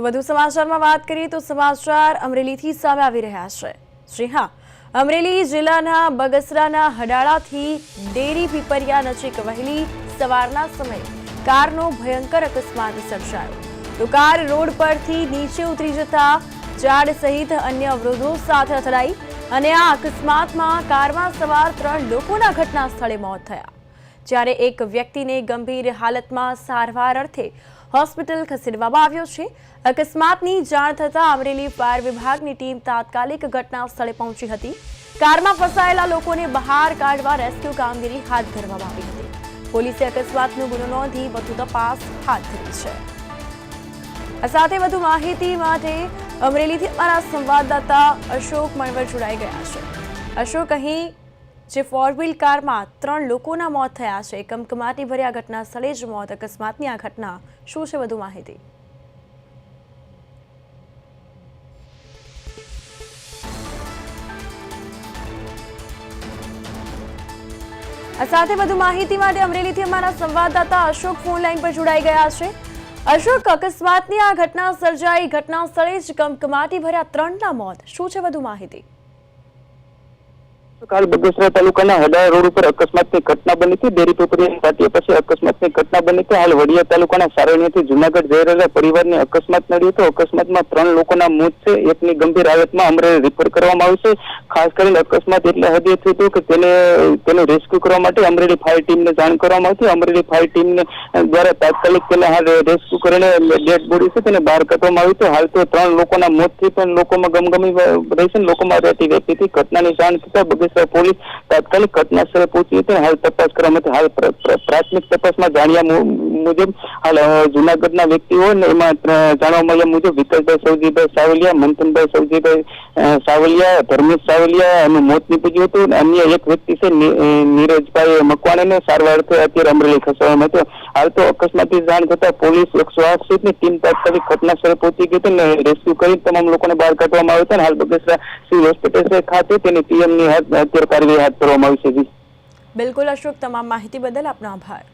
તો વધુ સમાચારમાં વાત કરીએ તો સમાચાર અમરેલીથી સામે આવી રહ્યા છે. શ્રી હા, અમરેલી જિલ્લાના બગસરાના હડાળાથી ડેરી પીપરિયા નજીક વહેલી સવારના સમયે કારનો ભયંકર અકસ્માત સર્જાયો. તો કાર રોડ પરથી નીચે ઉતરી જતા ઝાડ સહિત અન્ય અવરોધો સાથે અથડાઈ અને આ અકસ્માતમાં કારમાં સવાર ત્રણ લોકોના ઘટના સ્થળે મોત થયા. જ્યારે એક વ્યક્તિને ગંભીર હાલતમાં સારવાર અર્થે હોસ્પિટલ ખસેડવામાં આવ્યો છે. અકસ્માતની જાણ થતાં અમરેલી ફાયર વિભાગની ટીમ તાત્કાલિક ઘટના સ્થળે પહોંચી હતી. કારમાં ફસાયેલા લોકોને બહાર કાઢવા રેસ્ક્યુ કામગીરી હાથ ધરવામાં આવી હતી. પોલીસે અકસ્માતનો ગુનો નોંધી વધુ તપાસ હાથ ધરી છે. સાથે વધુ માહિતી માટે અમરેલીથી અમારા સંવાદદાતા અશોક મણવર જોડાઈ ગયા છે. અશોક, અહીં જે ફોર વ્હીલ કારમાં ત્રણ લોકોના મોત થયા છે. કમકમાટી ભર્યા ઘટના સ્થળે જ મોત. અકસ્માતની આ ઘટના શું છે વધુ માહિતી? સાથે વધુ માહિતી માટે અમરેલીથી અમારા સંવાદદાતા અશોક ફોન લાઈન પર જોડાઈ ગયા છે. અશોક, અકસ્માતની આ ઘટના સર્જાઈ. ઘટના સ્થળે જ કમકમાટી ભર્યા ત્રણના મોત. શું છે વધુ માહિતી? કાલ બગસરા તાલુકાના હડા રોડ ઉપર અકસ્માતની ઘટના બની હતી. ડેરી પીપરિયા પાટિયા પછી અકસ્માતની ઘટના બની હતી. હાલ વડિયા તાલુકાના સારણીયાથી જુનાગઢ જઈ રહેલા પરિવારને અકસ્માત નડ્યો હતો. અકસ્માતમાં ત્રણ લોકોના મોત છે. એકની ગંભીર હાલતમાં અમરેલી રિફર કરવામાં આવશે ખાસ કરીને અકસ્માત એટલે હદે થયું હતું કે તેને તેને રેસ્ક્યુ કરવા માટે અમરેલી ફાયર ટીમને જાણ કરવામાં આવી અમરેલી ફાયર ટીમને દ્વારા તાત્કાલિક તેને હાલ રેસ્ક્યુ કરીને ડેડ બોડી છે તેને બહાર કાઢવામાં આવી હતું. હાલ તો ત્રણ લોકોના મોતથી પણ લોકોમાં ગમગમી રહી છે લોકોમાં રહેતી વ્યક્તિથી ઘટનાની જાણ થતા બગસરા પોલીસ તાત્કાલિક ઘટના સ્થળે પહોંચી હતી હાલ તપાસ કરવા માટે હાલ પ્ર- પ્ર- પ્રાથમિક તપાસમાં જાણ્યા મુજબ હાલ જુનાગઢના વ્યક્તિઓ ને એમાં જાણવા મળ્યા મુજબ વિકાસભાઈ સૌજીભાઈ સાવલિયા, મંથનભાઈ સૌજીભાઈ સાવલિયા, ધર્મેશ સાવલિયા એનું મોત નીપજ્યું હતું અને અન્ય એક વ્યક્તિ છે નીરજભાઈ મકવાણીને સારવાર અત્યારે અમરેલી ખસેડવામાં હતો. હાલ તો અકસ્માતની જાણ થતા પોલીસ એકસો સીટની ટીમ તાત્કાલિક ઘટના સ્થળે પહોંચી ગઈ હતી અને રેસ્ક્યુ કરી તમામ લોકોને બહાર કાઢવામાં આવ્યો હતો હાલ બગસરા સિવિલ હોસ્પિટલ ખાતે તેની પીએમની અત્યારે કાર્યવાહી હાથ ધરવામાં આવી છે બિલકુલ, અશોક, તમામ માહિતી બદલ આપનો આભાર.